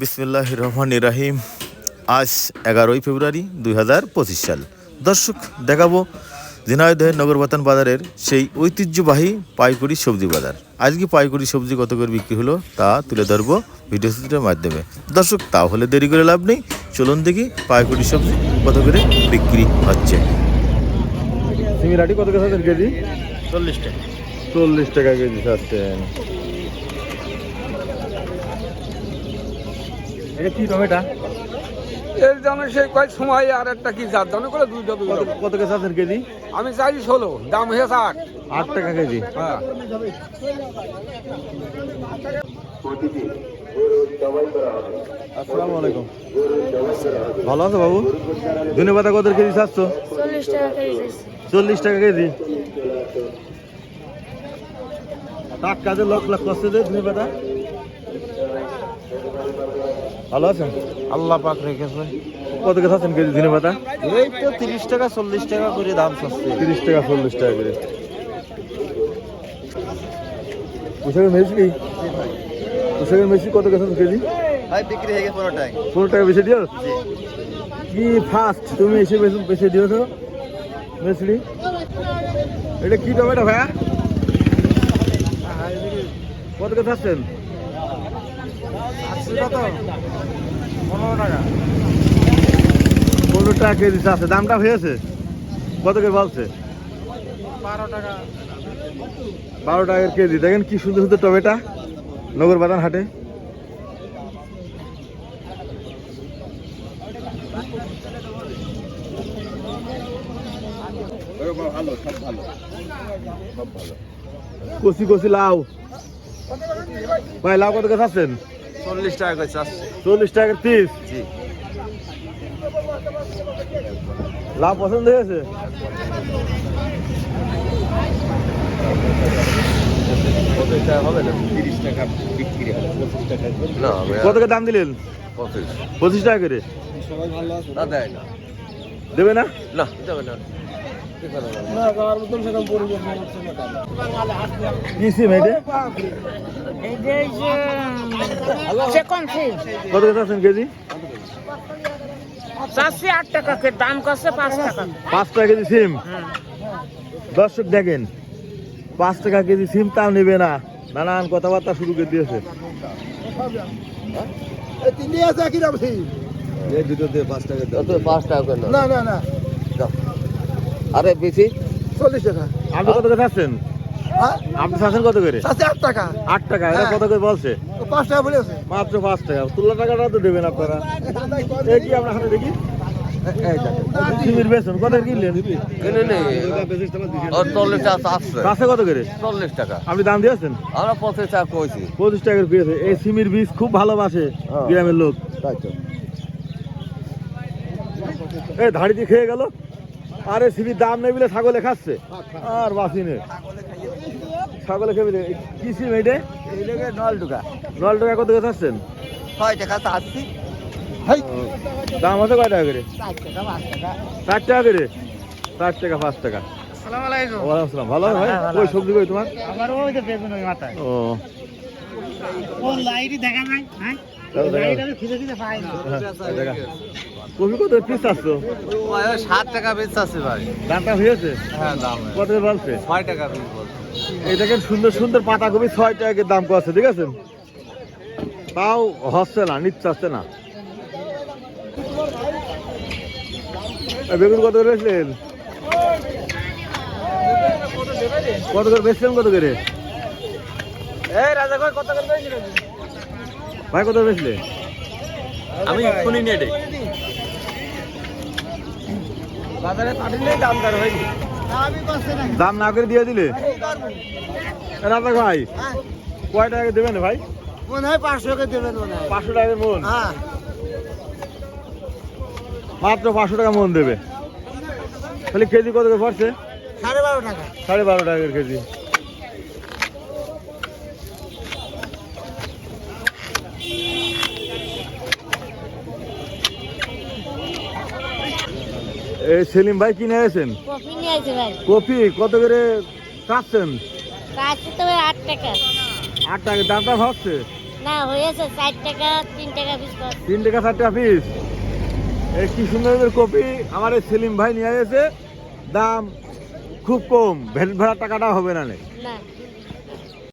বিসমিল্লাহ রহমান ইরাহিম আজ এগারোই ফেব্রুয়ারি দুই হাজার পঁচিশ সাল। দর্শক দেখাবো ঝিনাইদহের নগরবাতান বাজারের সেই ঐতিহ্যবাহী পাইকারি সবজি বাজার। আজকে পাইকারি সবজি কত করে বিক্রি হলো তা তুলে ধরবো ভিডিও চিত্রের মাধ্যমে। দর্শক তাহলে দেরি করে লাভ নেই। চলুন দেখি পাইকারি সবজি কত করে বিক্রি হচ্ছে। কত করে কেজি? চল্লিশ টাকা। চল্লিশ টাকা কেজি চাচ্ছেন এটা কি টমেটা এর দামে সেই কয় সময় আর একটা কি যার দামে করে দুই দামে কত করে চাচ্ছেন কেজি? আমি চাই ষোলো দাম হয়েছে আট। আট টাকা কেজি। হ্যাঁ। আসসালামু আলাইকুম। ভালো আছো বাবু? ধনে পাতা কত কেজি চাচ্ছো? চল্লিশ টাকা কেজি টাকা কেজি। কাজে লক লাখ কষ্ট দে ধনে পাতা? ভালো আছেন? আল্লাহ পাক রেখেছে কত করে চাচ্ছেন কেজি ধনে পাতা? এই তো তিরিশ টাকা চল্লিশ টাকা করে দাম চাচ্ছে। তিরিশ টাকা চল্লিশ টাকা করে। পোশাকের মেশি পোশাকের মেশি কত গেছেন কেজি? ভাই বিক্রি হয়ে গেছে পনেরোটায় পনেরো টাকা বেশি দিও কি ফার্স্ট তুমি এসে বেশি বেশি দিও তো মেসলি এটা কি টমেটো ভাইয়া? কত কথা আসছেন পনেরো টাকা পনেরো টাকা। কেজি আছে দামটা হয়েছে? কত করে বলছে? বারো টাকা। বারো টাকার কেজি। দেখেন কি সুন্দর সুন্দর টমেটা। নগর বাদান হাটে। ভালো। সব ভালো। কচি কচি লাউ। ভাই লাউ কত কথা আছেন চল্লিশ টাকা করে চাচ্ছে। চল্লিশ টাকার পিস জি। লাভ পছন্দ হয়েছে? কত করে দাম দিলেন? পঁচিশ। পঁচিশ টাকা করে? না দেয় না। দেবে না? না দেবে না। সিম কত কথা আছেন কেজি? চারশো আট টাকা দাম করছে পাঁচ টাকা। পাঁচ টাকা কেজি সিম? দর্শক দেখেন পাঁচ টাকা কেজি সিম তাও নেবে না। নানান কথাবার্তা শুরু করে দিয়েছে। এই দুটো দিয়ে পাঁচ টাকা পাঁচ টাকা না না না। আরে বেশি। চল্লিশ টাকা। আপনি কত করে আছেন আপনি চাচ্ছেন কত করে? আছে আট টাকা। আট টাকা এটা কত করে বলছে? পাঁচ টাকা বলেছে মাত্র পাঁচ টাকা। তুলা টাকাটা তো দেবেন আপনারা। এই কি আপনার হাতে দেখি? বেসন কত করে কিনলেন? কিনে নেই। ওর চল্লিশ টাকা চাচ্ছে। কত করে? চল্লিশ টাকা। আপনি দাম দিয়েছেন? আমরা পঁচিশ টাকা কইছি। পঁচিশ টাকার পেয়েছে এই সিমির বীজ খুব ভালোবাসে হ্যাঁ। গ্রামের লোক। তাই তো। এই ধাড়ি দিয়ে খেয়ে গেল? আরে সিমির দাম নেই বলে ছাগলে খাচ্ছে। আর বাসি নেই। ছাগলে খেয়ে। কি সিম এইটা? নল ঢুকা নল টাকা কত করে খাচ্ছেন ছয় টাকা চাচ্ছি। দাম আছে কয় টাকা করে? ষাট টাকা করে? ষাট টাকা পাঁচ টাকা। ভালো ভাই ওই সবজি কই তোমার? আমার ওই যে বেগুন ওই মাথায়। ও। কপি কত পিস আসছো? সাত টাকা বেচ আছে ভাই। দামটা হয়েছে? হ্যাঁ দাম কত বলছে? ছয় টাকা বেচ বলছে। এই দেখেন সুন্দর সুন্দর পাতা কপি ছয় টাকা দাম আছে ঠিক আছে? তাও হচ্ছে না নিচ্ছে আসছে না। বেগুন কত করে বেচলেন? কত করে বেচলেন কত করে এই রাজা কয় কত করে পেয়েছিলেন ভাই কত বেচলে? আমি এক্ষুনি নেটে বাজারে পাঠিয়ে দাম হয়নি দাম না করে দিয়ে দিলে? রাজা ভাই কয় টাকা দেবেন ভাই? মনে হয় পাঁচশো করে দেবেন মনে হয়। পাঁচশো টাকা মন? হ্যাঁ। মাত্র পাঁচশো টাকা মন দেবে। তাহলে কেজি কত করে পড়ছে? সাড়ে বারো টাকা। সাড়ে বারো টাকার কেজি। এই সেলিম ভাই কিনে এসেছেন কফি নিয়ে আছে ভাই। কপি কত করে তো আট টাকা। আট টাকা দামটা ভাবছে? না হয়েছে ষাট টাকা তিন টাকা পিস তিন টাকা চার টাকা পিস এই কি সুন্দর কপি আমার এই সেলিম ভাই নিয়ে এসে দাম খুব কম ভেট ভাড়া টাকাটা হবে না। না।